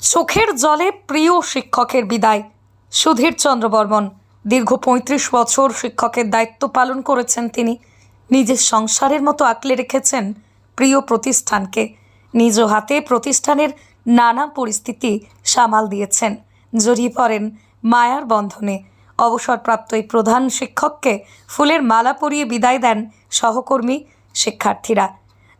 চোখের জলে প্রিয় শিক্ষকের বিদায়। সুধীর চন্দ্র বর্মন, দীর্ঘ পঁয়ত্রিশ বছর শিক্ষকের দায়িত্ব পালন করেছেন তিনি। নিজের সংসারের মতো আঁকলে রেখেছেন প্রিয় প্রতিষ্ঠানকে। নিজ হাতে প্রতিষ্ঠানের নানা পরিস্থিতি সামাল দিয়েছেন। জড়িয়ে পড়েন মায়ার বন্ধনে। অবসরপ্রাপ্ত এই প্রধান শিক্ষককে ফুলের মালা পরিয়ে বিদায় দেন সহকর্মী, শিক্ষার্থীরা।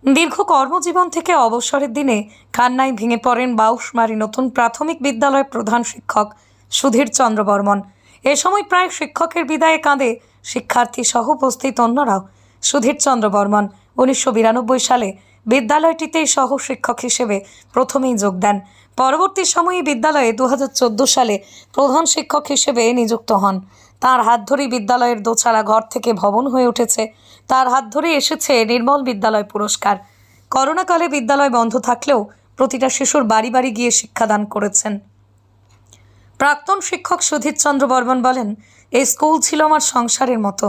দীর্ঘ কর্মজীবন থেকে অবসরের দিনে কান্নায় ভেঙে পড়েন বাউশমারি নতুন প্রাথমিক বিদ্যালয়ের প্রধান শিক্ষক সুধীর চন্দ্র বর্মন। এ সময় প্রায় শিক্ষকের বিদায়ে কাঁদে শিক্ষার্থী সহ উপস্থিত অন্যরাও। সুধীর চন্দ্র বর্মন উনিশশো বিরানব্বই সালে বিদ্যালয়টিতেই সহ শিক্ষক হিসেবে প্রথমেই যোগ দেন। পরবর্তী সময়ে বিদ্যালয়ে দু হাজার চোদ্দ সালে প্রধান শিক্ষক হিসেবে নিযুক্ত হন। তার হাত ধরেই বিদ্যালয়ের দোচালা ঘর থেকে ভবন হয়ে উঠেছে। তার হাত ধরে এসেছে নির্মল বিদ্যালয় পুরস্কার। করোনাকালে বিদ্যালয় বন্ধ থাকলেও প্রতিটা শিশুর বাড়ি বাড়ি গিয়ে শিক্ষাদান করেছেন। প্রাক্তন শিক্ষক সুধীর চন্দ্র বর্মন বলেন, এই স্কুল ছিল আমার সংসারের মতো।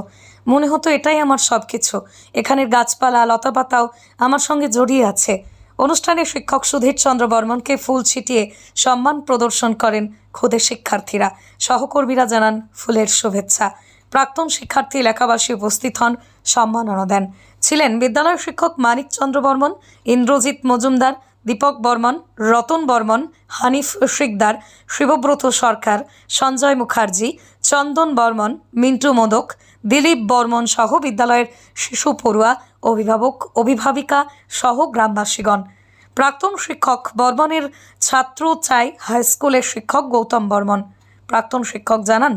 মনে হতো এটাই আমার সব কিছু এখানের গাছপালা, লতাপাতাও আমার সঙ্গে জড়িয়ে আছে। অনুষ্ঠানে শিক্ষক সুধীর চন্দ্র বর্মনকে ফুল ছিটিয়ে সম্মান প্রদর্শন করেন খুদে শিক্ষার্থীরা। সহকর্মীরা জানান, ফুলের শুভেচ্ছা। প্রাক্তন শিক্ষার্থী এলাকাবাসী উপস্থিত হন, সম্মাননা দেন। ছিলেন বিদ্যালয়ের শিক্ষক মানিক চন্দ্র বর্মন, ইন্দ্রজিৎ মজুমদার, দীপক বর্মন, রতন বর্মন, হানিফ শিকদার শিবব্রত সরকার, সঞ্জয় মুখার্জি, চন্দন বর্মন, মিন্টু মোদক, দিলীপ বর্মন সহ বিদ্যালয়ের শিশু পড়ুয়া অভিভাবক অভিভাবিকা সহ গ্রামবাসীগণ। প্রাক্তন শিক্ষক বর্মনের ছাত্র চাই হাই স্কুলের শিক্ষক গৌতম বর্মন প্রাক্তন শিক্ষক জানান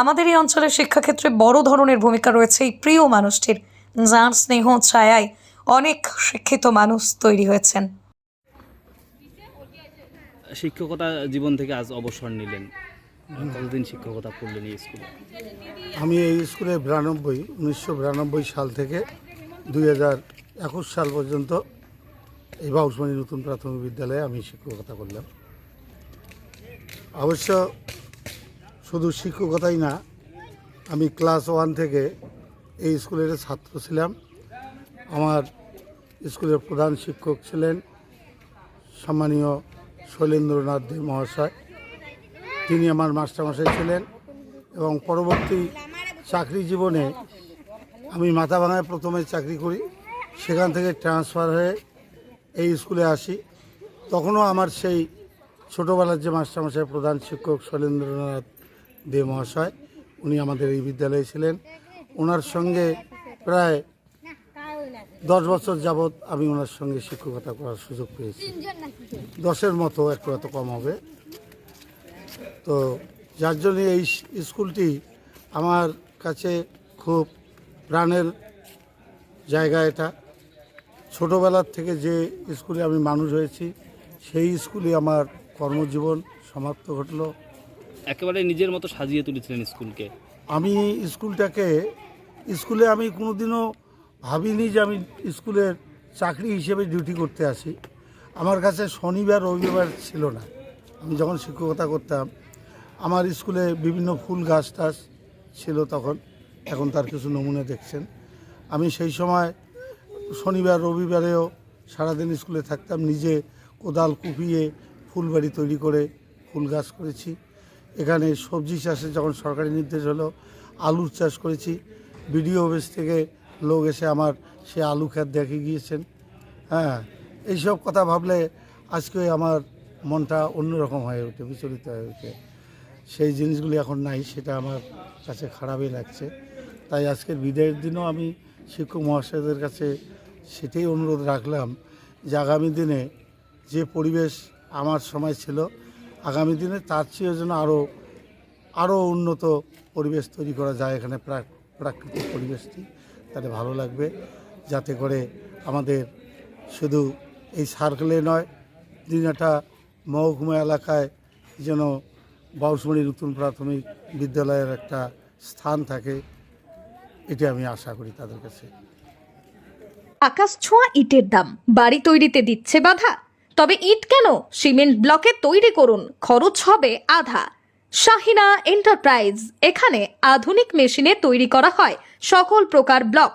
আমাদের এই অঞ্চলের শিক্ষাক্ষেত্রে বড় ধরনের ভূমিকা রয়েছে এই প্রিয় মানুষটির। যার স্নেহ ছায়ায় অনেক শিক্ষিত মানুষ তৈরি হয়েছেন। শিক্ষকতা জীবন থেকে আজ অবসর নিলেন। কতদিন শিক্ষকতা করলেন এই স্কুলে? আমি এই স্কুলে বিরানব্বই উনিশশো বিরানব্বই সাল থেকে দুই হাজার একুশ সাল পর্যন্ত এই বাউসমানি নতুন প্রাথমিক বিদ্যালয়ে আমি শিক্ষকতা করলাম। অবশ্য শুধু শিক্ষকতাই না, আমি ক্লাস ওয়ান থেকে এই স্কুলের ছাত্র ছিলাম। আমার স্কুলের প্রধান শিক্ষক ছিলেন সম্মানীয় শৈলেন্দ্রনাথ দেব মহাশয়। তিনি আমার মাস্টারমশাই ছিলেন এবং পরবর্তী চাকরি জীবনে আমি মাথাভাঙায় প্রথমে চাকরি করি, সেখান থেকে ট্রান্সফার হয়ে এই স্কুলে আসি। তখনও আমার সেই ছোটোবেলার যে মাস্টারমশাই প্রধান শিক্ষক শৈলেন্দ্রনাথ দে মহাশয়, উনি আমাদের এই বিদ্যালয়ে ছিলেন। ওনার সঙ্গে প্রায় দশ বছর যাবৎ আমি ওনার সঙ্গে শিক্ষকতা করার সুযোগ পেয়েছি। দশের মতো একটু এত কম হবে। তো যার জন্য এই স্কুলটি আমার কাছে খুব প্রাণের জায়গা এটা। ছোটোবেলার থেকে যে স্কুলে আমি মানুষ হয়েছি সেই স্কুলে আমার কর্মজীবন সমাপ্ত ঘটলো। একেবারে নিজের মতো সাজিয়ে তুলেছিলেন স্কুলকে। আমি স্কুলটাকে স্কুলে আমি কোনোদিনও ভাবিনি যে আমি স্কুলের চাকরি হিসেবে ডিউটি করতে আসি। আমার কাছে শনিবার রবিবার ছিল না। আমি যখন শিক্ষকতা করতাম আমার স্কুলে বিভিন্ন ফুল গাছ টাছ ছিল তখন। এখন তার কিছু নমুনা দেখছেন। আমি সেই সময় শনিবার, রবিবারেও সারাদিন স্কুলে থাকতাম, নিজে কোদাল কুপিয়ে ফুলবাড়ি তৈরি করে ফুল গাছ করেছি। এখানে সবজি চাষে যখন সরকারি নির্দেশ হলো আলুর চাষ করেছি। বিডিও অফিস থেকে লোক এসে আমার সে আলু ক্ষেত দেখে গিয়েছেন। হ্যাঁ এইসব কথা ভাবলে আজকে আমার মনটা অন্যরকম হয়ে ওঠে, বিচলিত হয়ে ওঠে। সেই জিনিসগুলি এখন নাই, সেটা আমার কাছে খারাপই লাগছে। তাই আজকের বিদায়ের দিনও আমি শিক্ষক মহাশয়দের কাছে সেটাই অনুরোধ রাখলাম যে আগামী দিনে যে পরিবেশ আমার সময় ছিল, আগামী দিনে তার চেয়েও যেন আরও আরও উন্নত পরিবেশ তৈরি করা যায় এখানে প্রা- প্রাকৃতিক পরিবেশটি তাতে ভালো লাগবে। যাতে করে আমাদের শুধু এই সার্কেলে নয়, দিনাটা মহকুমা এলাকায় যেন বাউসমারি নতুন প্রাথমিক বিদ্যালয়ের একটা স্থান থাকে, এটা আমি আশা করি তাদের কাছে। আকাশ ছোঁয়া ইটের দাম, বাড়ি তৈরিতে দিচ্ছে বাধা। তবে ইট কেন? সিমেন্ট ব্লকে তৈরি করুন, খরচ হবে আধা। শাহিনা এন্টারপ্রাইজ, এখানে আধুনিক মেশিনে তৈরি করা হয় সকল প্রকার ব্লক।